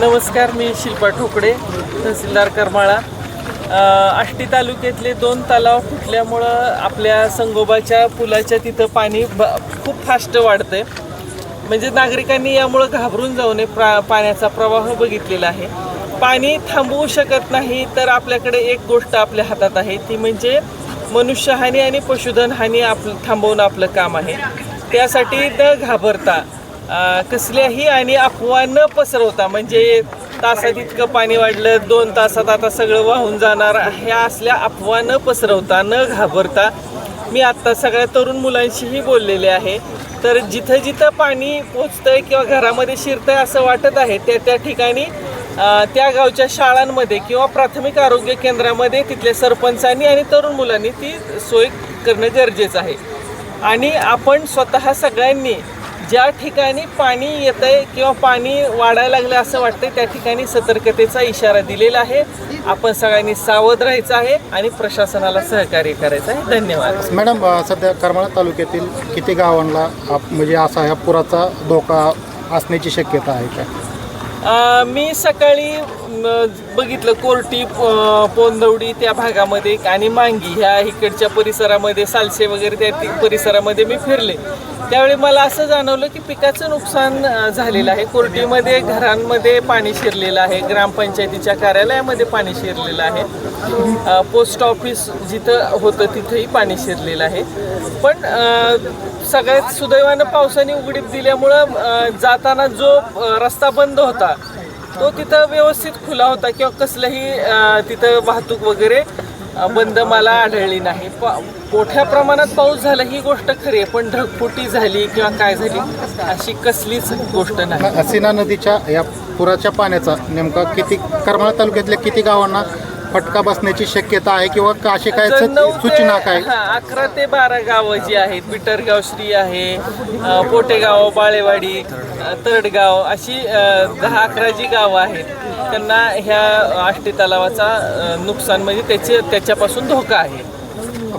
नमस्कार मी शिल्पा ठोकडे तहसीलदार करमाळा. आष्टी तालुक्यातले दोन तलाव फुटल्यामुळं आपल्या संगोबाच्या पुलाच्या तिथं पाणी ब खूप फास्ट आहे म्हणजे नागरिकांनी यामुळं घाबरून जाऊ नये प्रा पाण्याचा प्रवाह बघितलेला आहे. पाणी थांबवू शकत नाही तर आपल्याकडे एक गोष्ट आपल्या हातात आहे ती म्हणजे मनुष्यहानी आणि पशुधन हानी आप थांबवणं आपलं काम आहे. त्यासाठी न घाबरता कसल्याही आणि अफवा न पसरवता म्हणजे तासात इतकं पाणी वाढलं दोन तासात आता सगळं वाहून जाणार ह्या असल्या अफवा न पसरवता न घाबरता. मी आत्ता सगळ्या तरुण मुलांशीही बोललेले आहे. तर जिथं जिथं पाणी पोचतंय किंवा घरामध्ये शिरतंय असं वाटत आहे त्या त्या ठिकाणी त्या गावच्या शाळांमध्ये किंवा प्राथमिक आरोग्य केंद्रामध्ये तिथल्या सरपंचांनी आणि तरुण मुलांनी ती सोय करणं गरजेचं आहे. आणि आपण स्वतः सगळ्यांनी ज्या ठिकाणी पाणी येत आहे किंवा पाणी वाढायला लागलं असं वाटतंय त्या ठिकाणी सतर्कतेचा इशारा दिलेला आहे. आपण सगळ्यांनी सावध राहायचं आहे आणि प्रशासनाला सहकार्य करायचं आहे. धन्यवाद. मॅडम सध्या करमाळा तालुक्यातील किती गावांना आप- म्हणजे असा ह्या पुराचा धोका असण्याची शक्यता आहे का? मी सकाळी बघितलं कोर्टी पोंदवडी त्या भागामध्ये आणि मांगी ह्या इकडच्या परिसरामध्ये सालसे वगैरे त्या परिसरामध्ये मी फिरले. त्यावेळी मला असं जाणवलं की पिकाचं नुकसान झालेलं आहे. कोर्टीमध्ये घरांमध्ये पाणी शिरलेलं आहे. ग्रामपंचायतीच्या कार्यालयामध्ये पाणी शिरलेलं आहे. पोस्ट ऑफिस जिथं होतं तिथंही पाणी शिरलेलं आहे. पण सगळ्यात सुदैवानं पावसाने उघडीप दिल्यामुळं जाताना जो रस्ता बंद होता तो तिथं व्यवस्थित खुला होता किंवा कसलंही तिथं वाहतूक वगैरे बंद मला आढळली नाही प मोठ्या प्रमाणात पाऊस झाला ही गोष्ट खरी आहे पण ढगफुटी झाली किंवा काय झाली अशी कसलीच गोष्ट नाही न- नदीच्या या पुराच्या पाण्याचा नेमका किती करमाळा तालुक्यातल्या किती गावांना फटका बसण्याची शक्यता आहे किंवा अशी काय सूचना काय? अकरा ते बारा गावं जी आहेत बिटरगाव श्री आहे पोटेगाव बाळेवाडी तरडगाव अशी दहा अकरा जी गावं आहेत त्यांना ह्या आष्टी तलावाचा नुकसान म्हणजे त्याचे त्याच्यापासून धोका आहे.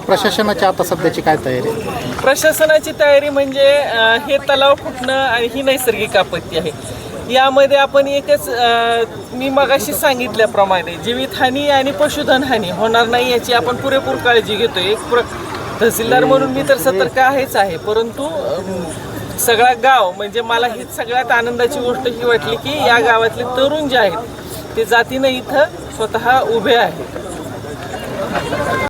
प्रशासनाची आता सध्याची काय तयारी? प्रशासनाची तयारी म्हणजे हे तलाव फुटणं आणि ही नैसर्गिक आपत्ती आहे. यामध्ये आपण एकच मी मगाशी सांगितल्याप्रमाणे जीवितहानी आणि पशुधन हानी होणार नाही याची आपण पुरेपूर काळजी घेतो एक प्र तहसीलदार म्हणून मी तर सतर्क आहेच आहे. परंतु सगळा गाव म्हणजे मला ही सगळ्यात आनंदाची गोष्ट ही वाटली की या गावातले तरुण जे आहेत ते जातीनं इथं स्वतः उभे आहेत.